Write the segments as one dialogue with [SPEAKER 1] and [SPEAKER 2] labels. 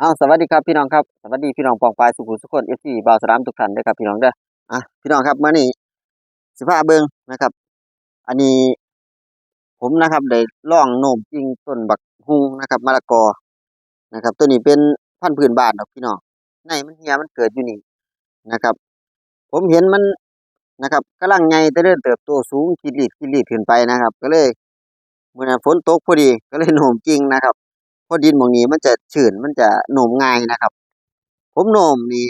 [SPEAKER 1] อ้าวสวัสดีครับพี่น้องครับสวัสดีพี่น้องปองปลายสุขุมสุขคนเอฟซีบาวสลามทุกท่านด้อครับพี่น้องเด้ออะพี่น้องครับมื้อนี้สิพาเบิงนะครับ อันนี้ผมนะครับได้ล่องโน้มจริงต้นบักฮุงนะครับมะละกอนะครับ ตัวนี้เป็นพันธุ์พื้นบ้านดอกพี่น้องในมันเหี่ยมันเกิดอยู่นี่นะครับ ผมเห็นมันนะครับกำลังใหญ่แต่เริ่มเติบโตสูงขีดลีดขีดลีดขึ้นไปนะครับ ก็เลยเมื่อฝนตกพอดีก็เลยโน้มจริงนะครับ เพราะดินหมองนี้มันจะชื้นมันจะโหนมง่ายนะครับ ผมโหนมนี่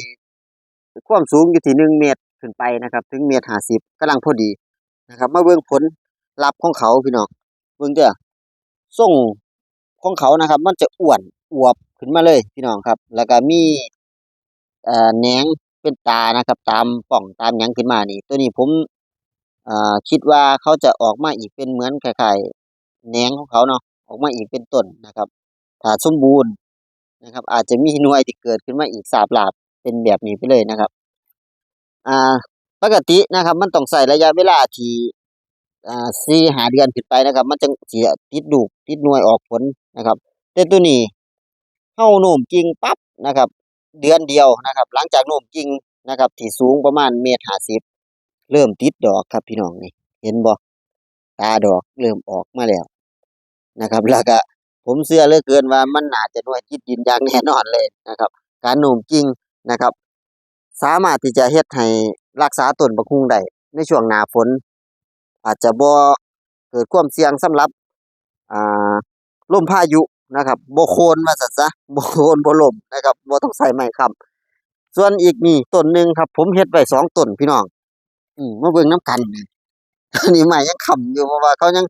[SPEAKER 1] ความสูงอยู่ที่หนึ่งเมตรขึ้นไปนะครับ ถึงเมตรห้าสิบกำลังพอดีนะครับ มาเบิ่งผลลัพธ์ของเขาพี่น้องเบิ่งเด้อส่งของเขานะครับ มันจะอ้วนอวบขึ้นมาเลยพี่น้องครับ แล้วก็มีเอ่อแหนงเป็นตานะครับ ตามป่องตามหยังขึ้นมานี่ ตัวนี้ผมอ่าคิดว่าเขาจะออกมาอีกเป็นเหมือนคล้ายๆแหนงของเขาเนาะออกมาอีกเป็นต้นนะครับ ถ้าสมบูรณ์นะครับ อาจจะมีหน่วยที่เกิดขึ้นมาอีกสาบหลาบเป็นแบบนี้ไปเลยนะครับ อ่าปกตินะครับ มันต้องใส่ระยะเวลาที่อ่าสี่หาเดือนขึ้นไปนะครับ มันจึงสิติดลูกติดหน่วยออกผลนะครับแต่ตัวนี้เฮาโน้มกิ่งปั๊บนะครับ เดือนเดียวนะครับ หลังจากโน้มกิ่งนะครับ ที่สูงประมาณเมตรห้าสิบเริ่มติดดอกครับพี่น้องนี่เห็นบ่ตาดอกเริ่มออกมาแล้วนะครับ แล้วก็ ผมเชื่อเหลือเกินว่ามันน่าจะหน่วยจิตดินอย่างแน่นอนเลยนะครับ การโน้มกิ่งนะครับ สามารถที่จะเฮ็ดให้รักษาต้นบักฮุงได้ในช่วงหน้าฝน อาจจะบ่เกิดความเสี่ยงสำหรับอ่าลมพายุนะครับบ่โคนว่าซั่นซะบ่โคนบ่ลมนะครับบ่ต้องใช้ไม้ค้ำส่วนอีกนี่ต้นหนึงครับ ผมเฮ็ดไว้สองต้นพี่น้อง อืมมาเบิ่งนํกันนี่อันนี้ไม้ยังค้ำอยู่เพราะว่าเขายัง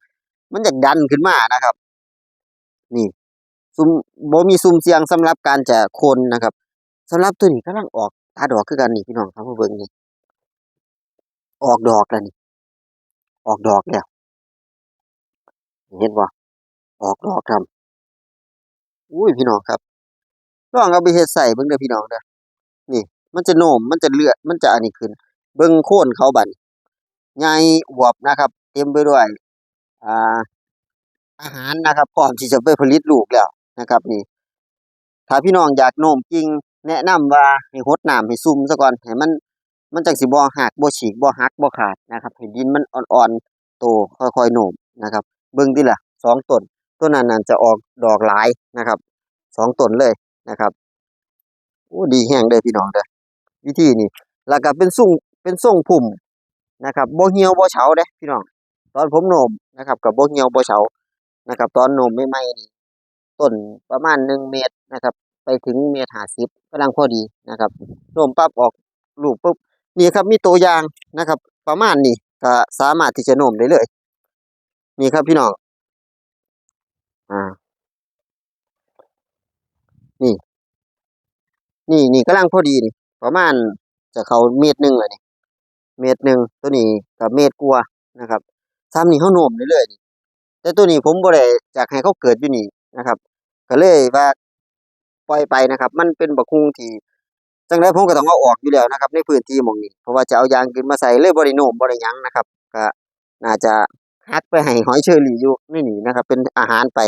[SPEAKER 1] มันอยากดันขึ้นมานะครับ นี่ซุมบ่มีซุ่มเสียงสำหรับการจะโคนนะครับสำหรับตัวนี้กำลังออกตาดอกคือกันนี่พี่น้องครับเบิ่งนี่ออกดอกแล้วนี่ ออกดอกแล้วเห็นบ่ออกดอกครับอุ้ยพี่น้องครับลองเอาไปเฮ็ดใส่เบิ่งเด้อพี่น้องเด้อนี่ มันจะโน้มมันจะเลือดมันจะอันนี้ขึ้น เบิ่งโค่นเขาบัดใหญ่อวบนะครับ เต็มไปด้วย อ่า อาหารนะครับพร้อมที่จะไปผลิตลูกแล้วนะครับ นี่ ถ้าพี่น้องอยากโน้มกิ่งแนะนำว่าให้รดน้ำให้ซุ่มซะก่อนให้มัน มันจังสิบ่หักบ่ฉีกบ่หักบ่ขาดนะครับให้ดินมันอ่อนๆโตค่อยๆโน้มนะครับ เบิ่งติล่ะสองต้นต้นนั้นน่ะจะออกดอกหลายนะครับสองต้นเลยนะครับโอ้ดีแฮงเด้อพี่น้องเด้อวิธีนี้แล้วก็เป็นสุ่งเป็นทรงพุ่มนะครับบ่เหี่ยวบ่เฉาเด้พี่น้องตอนผมโน้มนะครับก็บ่เหี่ยวบ่เฉา นะครับ ตอนโน้มใหม่นี่ต้นประมาณหนึ่งเมตรนะครับ ไปถึงเมตรห้าสิบกำลังพอดีนะครับโน้มปั๊บออกลูกปุ๊บนี่ครับมีตัวอย่างนะครับ ประมาณนี้ก็สามารถที่จะโนมได้เลย นี่ครับพี่น้องอ่า นี่ นี่นี่กำลังพอดีนี่ประมาณจะเขาเมตรหนึ่งเลยนี่เมตรหนึ่งตัวนี้กับเมตรกว่านะครับซ้ำนี่เขาโนมได้เลยนี่ แต่ตัวนี้ผมบ่ได้อยากให้เขาเกิดอยู่นี่นะครับ ก็เลยว่าปล่อยไปนะครับ มันเป็นบักฮุงที่จังไดผมก็ต้องเอาออกอยู่แล้วนะครับ ในพื้นที่หมองนี้เพราะว่าจะเอายางขึ้นมาใส่เลยบ่ได้โนมบ่ได้หยังนะครับ ก็น่าจะฮักไปให้หอยเชอรี่อยู่ในนี่นะครับ เป็นอาหารไป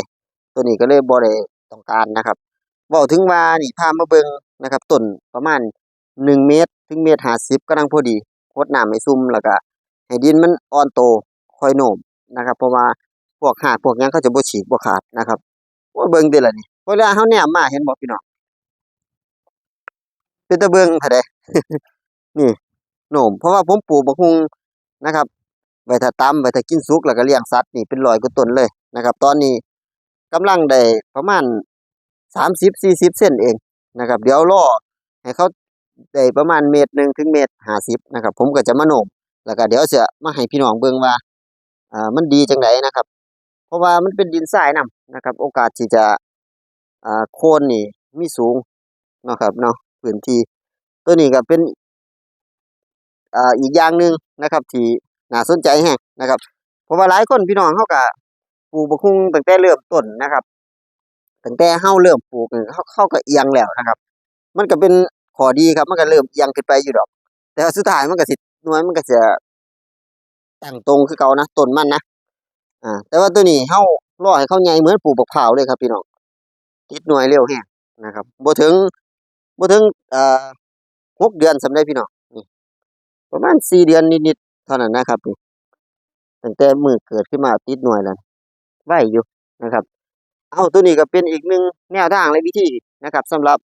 [SPEAKER 1] ตัวนี้ก็เลยบ่ได้ต้องการนะครับเว้าถึงว่านี่พามาเบิงนะครับต้นประมาณ1เมตร ถึงเมตร50กำลังพอดีรดน้ำให้ซุ่มแล้วก็ให้ดินมันอ่อนโตค่อยโนมนะครับ เพราะว่า พวกหากพวกยังเขาจะบ่ฉีกบ่ขาดนะครับโอ้ยเบิ่งเด้อล่ะนี่เวลาเฮาแนมมาเห็นบ่พี่น้องเป็นตาเบิ่งเท่าใดนี่โน้มเพราะว่าผมปลูกบักฮุงนะครับไว้ถ้าตำไว้ถ้ากินสุกแล้วก็เลี้ยงสัตว์นี่เป็นรอยกว่าต้นเลยนะครับ ตอนนี้กำลังได้ประมาณ30-40เซนเองนะครับ เดี๋ยวรอให้เขาได้ประมาณเมตรหนึ่งถึงเมตร50นะครับ ผมก็จะมาโน้มแล้วก็เดี๋ยวจะมาให้พี่น้องเบิ่งว่าอ่ามันดีจังไดนะครับ เพราะว่ามันเป็นดินทรายนํนะครับ โอกาสที่จะอ่าโคนนี่มีสูงนะครับเนาะพื้นที่ตัวนี้ก็เป็นอ่าอีกอย่างหนึ่งนะครับ ที่น่าสนใจแฮงนะครับ เพราะว่าหลายคนพี่น้องเขาก็ปลูกบักฮุงตั้งแต่เริ่มต้นนะครับตั้งแต่เฮาเริ่มปลูกเขาเข้าก็เอียงแล้วนะครับ มันก็เป็นข้อดีครับ มันก็เริ่มเอียงขึ้นไปอยู่ดอก แต่สุดท้ายมันก็สิหน่วยมันก็จะตั้งตรงคือเก่านะต้นมันนะ อ่า แต่ว่าตัวนี้เฮารอให้เขาใหญ่เหมือนปลูกบักพร้าวเลยครับพี่น้องติดหน่วยเร็วแฮงนะครับบ่ถึงบ่ถึงอ่อหกเดือนสำได้พี่น้องนี่ประมาณสี่เดือนนิดๆเท่านั้นนะครับนี่ตั้งแต่มือเกิดขึ้นมาติดหน่วยแล้วไหวอยู่นะครับ เอาตัวนี้ก็เป็นอีกหนึ่งแนวทางและวิธีนะครับสำหรับ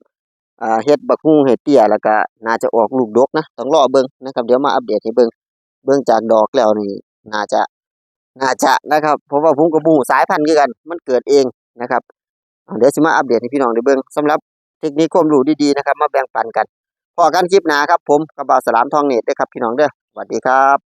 [SPEAKER 1] อ่าเฮ็ดบักฮุ่งเฮ็ดเตี้ยแล้วก็น่าจะออกลูกดกนะต้องรอเบิ่งนะครับ เดี๋ยวมาอัปเดตให้เบิ่งเบิ่งจากดอกแล้วนี่น่าจะ น่าจะนะครับเพราะว่าผมกับบูสายพันธุ์กัน มันเกิดเองนะครับเดี๋ยวสิมาอัปเดตให้พี่น้องได้เบิ่งสำหรับเทคนิคความรู้ดีๆนะครับ มาแบ่งปันกันพอกันคลิปหน้าครับผมกับบ่าวสลามทองเนตได้ครับพี่น้องเด้อสวัสดีครับ